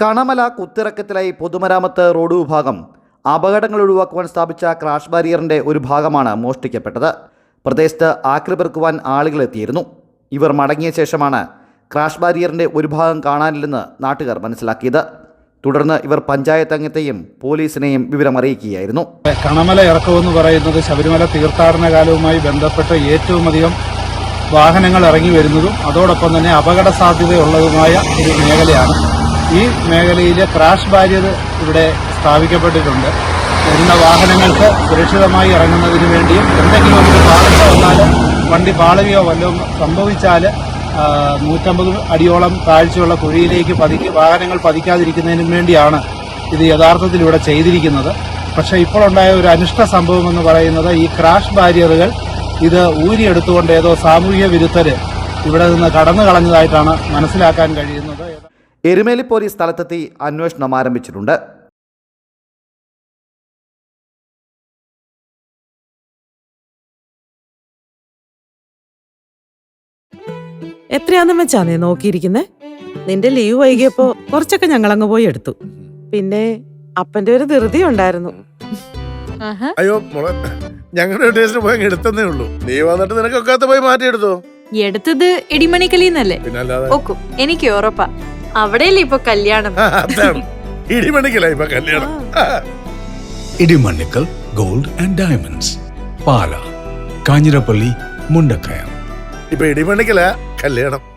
കണമല കുത്തിറക്കത്തിലായി പൊതുമരാമത്ത് റോഡ് വിഭാഗം അപകടങ്ങൾ ഒഴിവാക്കുവാൻ സ്ഥാപിച്ച ക്രാഷ് ബാരിയറിന്റെ ഒരു ഭാഗമാണ് മോഷ്ടിക്കപ്പെട്ടത്. പ്രദേശത്ത് ആക്രി പെറുക്കുവാൻ ആളുകൾ എത്തിയിരുന്നു. ഇവർ മടങ്ങിയ ശേഷമാണ് ക്രാഷ് ബാരിയറിന്റെ ഒരു ഭാഗം കാണാനില്ലെന്ന് നാട്ടുകാർ മനസ്സിലാക്കിയത്. തുടർന്ന് ഇവർ പഞ്ചായത്ത് അംഗത്തെയും പോലീസിനെയും വിവരം അറിയിക്കുകയായിരുന്നു. കണമല ഇറക്കമെന്ന് പറയുന്നത് ശബരിമല തീർത്ഥാടന കാലവുമായി ബന്ധപ്പെട്ട് ഏറ്റവും അധികം വാഹനങ്ങൾ ഇറങ്ങി വരുന്നതും അതോടൊപ്പം തന്നെ അപകട സാധ്യതയുള്ളതുമായ ഒരു മേഖലയാണ്. ഈ മേഖലയിലെ ക്രാഷ് ബാരിയർ ഇവിടെ സ്ഥാപിക്കപ്പെട്ടിട്ടുണ്ട്. വരുന്ന വാഹനങ്ങൾക്ക് സുരക്ഷിതമായി ഇറങ്ങുന്നതിന് വേണ്ടിയും എന്തെങ്കിലും ഒരു പാളിച്ച വന്നാൽ വണ്ടി പാളുകയോ വല്ലതും സംഭവിച്ചാൽ നൂറ്റമ്പത് അടിയോളം താഴ്ചയുള്ള കുഴിയിലേക്ക് പതിക്ക് വാഹനങ്ങൾ പതിക്കാതിരിക്കുന്നതിനും വേണ്ടിയാണ് ഇത് യഥാർത്ഥത്തിൽ ഇവിടെ ചെയ്തിരിക്കുന്നത്. പക്ഷേ ഇപ്പോഴുണ്ടായ ഒരു അനിഷ്ട സംഭവം എന്ന് പറയുന്നത് ഈ ക്രാഷ് ബാരിയറുകൾ ഇത് ഊരിയെടുത്തുകൊണ്ട് ഏതോ സാമൂഹ്യ വിരുദ്ധര് ഇവിടെ നിന്ന് കടന്നു കളഞ്ഞതായിട്ടാണ് മനസ്സിലാക്കാൻ കഴിയുന്നത്. എരുമേലി പോലീസ് സ്ഥലത്തെത്തി അന്വേഷണം ആരംഭിച്ചിട്ടുണ്ട്. എത്രയാന്നും വെച്ചാ നീ നോക്കിയിരിക്കുന്നേ? നിന്റെ ലീവ് വൈകിയപ്പോ കുറച്ചൊക്കെ ഞങ്ങൾ ഞങ്ങളങ്ങ് പോയി എടുത്തു. പിന്നെ അപ്പന്റെ ഒരു ധൃതി ഉണ്ടായിരുന്നു. അയ്യോ മോളെ ഞങ്ങളുടെ ടേസ്റ്റിന് പോയി അങ്ങ് ഉള്ളൂ. നീ വന്നിട്ട് നിനക്കൊക്കാത്ത പോയി മാറ്റിയെടുത്തോ? എടുത്തത് ഇടിമണിക്കലിന്നല്ലേ? എനിക്ക് ഉറപ്പാ. അവിടെയല്ലേ ഇപ്പൊ കല്യാണം? ഇടിമണിക്കലായി അതാണ്. ഇടിമണിക്കല ഇപ്പൊ കല്യാണം. Idimanikkal Idimannikkal gold and diamonds Pala Kanjirappally Mundakayam. ഇപ്പൊ ഇടിമണിക്കല കല്യാണം.